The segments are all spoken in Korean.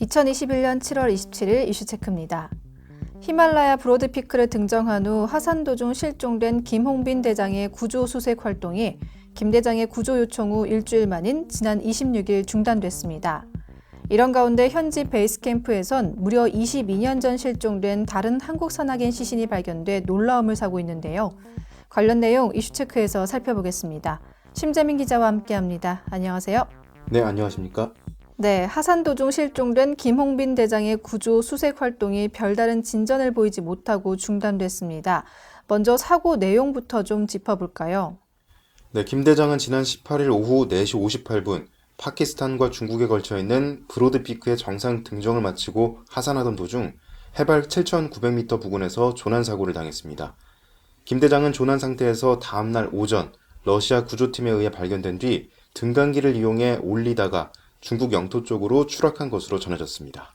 2021년 7월 27일 이슈체크입니다. 히말라야 브로드피크를 등정한 후 하산 도 중 실종된 김홍빈 대장의 구조 수색 활동이 김 대장의 구조 요청 후 일주일 만인 지난 26일 중단됐습니다. 이런 가운데 현지 베이스 캠프에선 무려 22년 전 실종된 다른 한국 산악인 시신이 발견돼 놀라움을 사고 있는데요. 관련 내용 이슈체크에서 살펴보겠습니다. 심재민 기자와 함께합니다. 안녕하세요. 네, 안녕하십니까? 네, 하산 도 중 실종된 김홍빈 대장의 구조 수색 활동이 별다른 진전을 보이지 못하고 중단됐습니다. 먼저 사고 내용부터 좀 짚어볼까요? 네, 김 대장은 지난 18일 오후 4시 58분 파키스탄과 중국에 걸쳐 있는 브로드 피크의 정상 등정을 마치고 하산하던 도중 해발 7,900m 부근에서 조난 사고를 당했습니다. 김 대장은 조난 상태에서 다음날 오전 러시아 구조팀에 의해 발견된 뒤 등간기를 이용해 올리다가 중국 영토 쪽으로 추락한 것으로 전해졌습니다.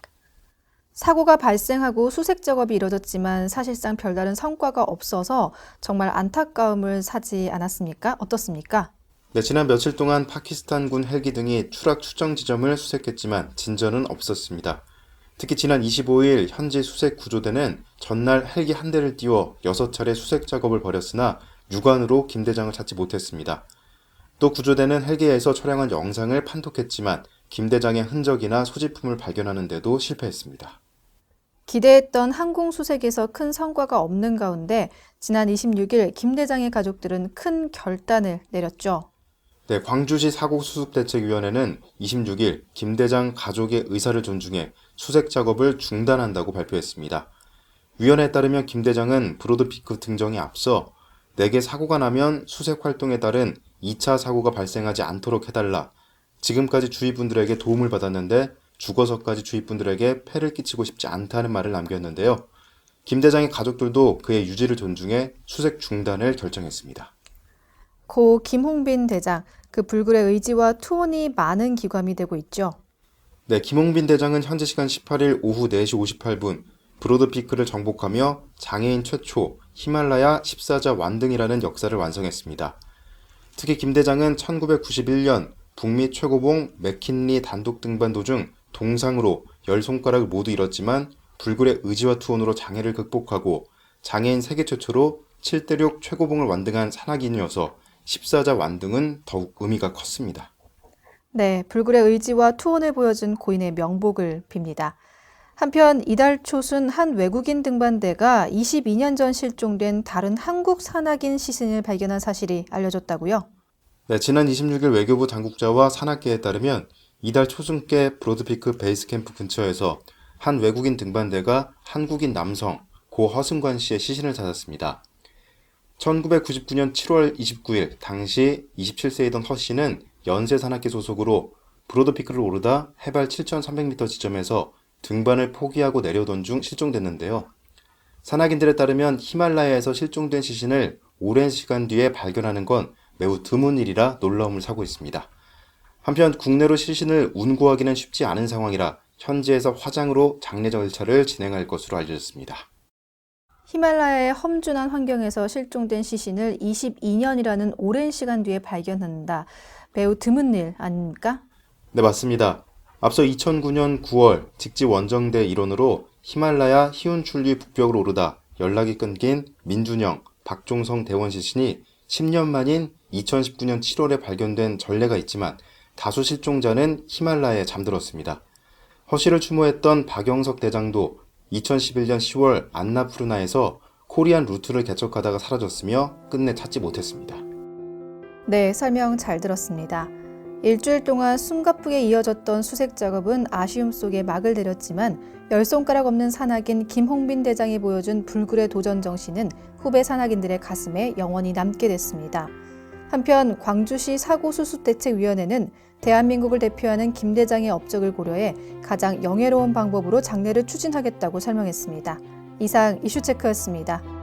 사고가 발생하고 수색 작업이 이뤄졌지만 사실상 별다른 성과가 없어서 정말 안타까움을 사지 않았습니까? 어떻습니까? 네, 지난 며칠 동안 파키스탄군 헬기 등이 추락 추정 지점을 수색했지만 진전은 없었습니다. 특히 지난 25일 현지 수색 구조대는 전날 헬기 한 대를 띄워 6차례 수색 작업을 벌였으나 육안으로 김 대장을 찾지 못했습니다. 또 구조대는 헬기에서 촬영한 영상을 판독했지만 김 대장의 흔적이나 소지품을 발견하는 데도 실패했습니다. 기대했던 항공 수색에서 큰 성과가 없는 가운데 지난 26일 김 대장의 가족들은 큰 결단을 내렸죠. 네, 광주시 사고수습대책위원회는 26일 김 대장 가족의 의사를 존중해 수색 작업을 중단한다고 발표했습니다. 위원회에 따르면 김 대장은 브로드피크 등정에 앞서 내게 사고가 나면 수색 활동에 따른 2차 사고가 발생하지 않도록 해달라. 지금까지 주위 분들에게 도움을 받았는데 죽어서까지 주위 분들에게 폐를 끼치고 싶지 않다는 말을 남겼는데요. 김 대장의 가족들도 그의 유지를 존중해 수색 중단을 결정했습니다. 고 김홍빈 대장, 그 불굴의 의지와 투혼이 많은 기감이 되고 있죠. 네, 김홍빈 대장은 현지 시간 18일 오후 4시 58분 브로드 피크를 정복하며 장애인 최초 히말라야 14자 완등이라는 역사를 완성했습니다. 특히 김 대장은 1991년 북미 최고봉 맥킨리 단독 등반 도중 동상으로 열 손가락을 모두 잃었지만 불굴의 의지와 투혼으로 장애를 극복하고 장애인 세계 최초로 7대륙 최고봉을 완등한 산악인이어서 14자 완등은 더욱 의미가 컸습니다. 네, 불굴의 의지와 투혼을 보여준 고인의 명복을 빕니다. 한편 이달 초순 한 외국인 등반대가 22년 전 실종된 다른 한국 산악인 시신을 발견한 사실이 알려졌다고요? 네, 지난 26일 외교부 당국자와 산악계에 따르면 이달 초중께 브로드피크 베이스 캠프 근처에서 한 외국인 등반대가 한국인 남성 고 허승관 씨의 시신을 찾았습니다. 1999년 7월 29일 당시 27세이던 허 씨는 연세 산악계 소속으로 브로드피크를 오르다 해발 7,300m 지점에서 등반을 포기하고 내려오던 중 실종됐는데요. 산악인들에 따르면 히말라야에서 실종된 시신을 오랜 시간 뒤에 발견하는 건 매우 드문 일이라 놀라움을 사고 있습니다. 한편 국내로 시신을 운구하기는 쉽지 않은 상황이라 현지에서 화장으로 장례 절차를 진행할 것으로 알려졌습니다. 히말라야의 험준한 환경에서 실종된 시신을 22년이라는 오랜 시간 뒤에 발견한다. 매우 드문 일 아닙니까? 네, 맞습니다. 앞서 2009년 9월 직지 원정대 일원으로 히말라야 희운출리 북벽을 오르다 연락이 끊긴 민준영, 박종성 대원 시신이 10년 만인 2019년 7월에 발견된 전례가 있지만 다수 실종자는 히말라야에 잠들었습니다. 허씨를 추모했던 박영석 대장도 2011년 10월 안나푸르나에서 코리안 루트를 개척하다가 사라졌으며 끝내 찾지 못했습니다. 네, 설명 잘 들었습니다. 일주일 동안 숨가쁘게 이어졌던 수색 작업은 아쉬움 속에 막을 내렸지만 열 손가락 없는 산악인 김홍빈 대장이 보여준 불굴의 도전 정신은 후배 산악인들의 가슴에 영원히 남게 됐습니다. 한편 광주시 사고수습대책위원회는 대한민국을 대표하는 김 대장의 업적을 고려해 가장 영예로운 방법으로 장례를 추진하겠다고 설명했습니다. 이상 이슈체크였습니다.